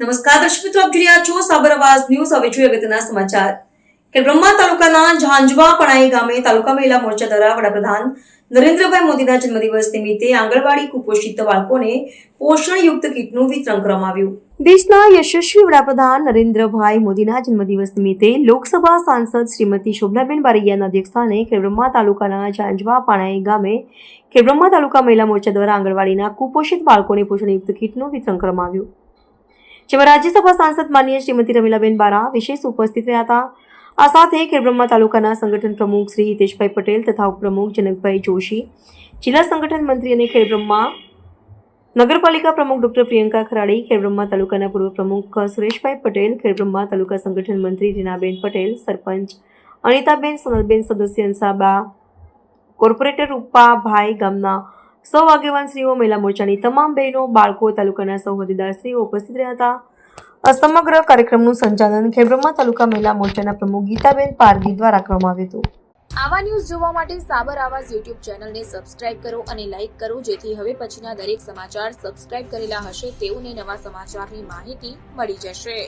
નમસ્કાર, દર્શક મિત્રો, આપ જોઈ રહ્યા છો સાબર ન્યૂઝ. હવે જોઈએ અગત્યના સમાચાર. કે બ્રહ્મા તાલુકાના ઝાંઝવા પણાઈ ગામે તાલુકા મહિલા મોરચા દ્વારા વડાપ્રધાન નરેન્દ્રભાઈ મોદીના જન્મદિવસ નિમિત્તે આંગણવાડી કુપોષિત બાળકોને પોષણયુક્ત કીટનું વિતરણ કરવામાં આવ્યું. દેશના યશસ્વી વડાપ્રધાન નરેન્દ્રભાઈ મોદીના જન્મદિવસ નિમિત્તે લોકસભા સાંસદ શ્રીમતી શોભનાબેન બારૈયાના અધ્યક્ષસ્થાને ખેબ્રહ્મા તાલુકાના ઝાંઝવા પાણાઈ ગામે ખેબ્રહ્મા તાલુકા મહિલા મોરચા દ્વારા આંગણવાડીના કુપોષિત બાળકોને પોષણયુક્ત કીટનું વિતરણ કરવામાં આવ્યું. જેમાં રાજ્યસભા સાંસદ માનીય શ્રીમતી રમીલાબેન બારા વિશેષ ઉપસ્થિત રહ્યા હતા. આ સાથે ખેડબ્રહ્મા તાલુકાના સંગઠન પ્રમુખ શ્રી હિતેશભાઈ પટેલ તથા ઉપપ્રમુખ જનકભાઈ જોશી, જિલ્લા સંગઠન મંત્રી અને ખેડબ્રહ્મા, નગરપાલિકા પ્રમુખ ડોક્ટર પ્રિયંકા ખરાડી, ખેડબ્રહ્મા તાલુકાના પૂર્વ પ્રમુખ સુરેશભાઈ પટેલ, ખેડબ્રહ્મા તાલુકા સંગઠન મંત્રી રીનાબેન પટેલ, સરપંચ અનિતાબેન, સોનલબેન, સદસ્ય અંસાબા, કોર્પોરેટર રૂપાભાઈ ગામના સૌ આગેવાનશ્રીઓ મહિલા મોરચાની તમામ બહેનો, બાળકો, તાલુકાના સૌ હોદ્દેદારશ્રીઓ ઉપસ્થિત રહ્યા હતા. આ સમગ્ર કાર્યક્રમનું સંચાલન ખેડબ્રહ્મા તાલુકા મહિલા મોરચાના પ્રમુખ ગીતાબેન પારગી દ્વારા કરવામાં આવ્યું હતું. આવા ન્યૂઝ જોવા માટે સાબર આવાજ યુટ્યુબ ચેનલને સબસ્ક્રાઇબ કરો અને લાઇક કરો, જેથી હવે પછીના દરેક સમાચાર સબસ્ક્રાઇબ કરેલા હશે તેઓને નવા સમાચારની માહિતી મળી જશે.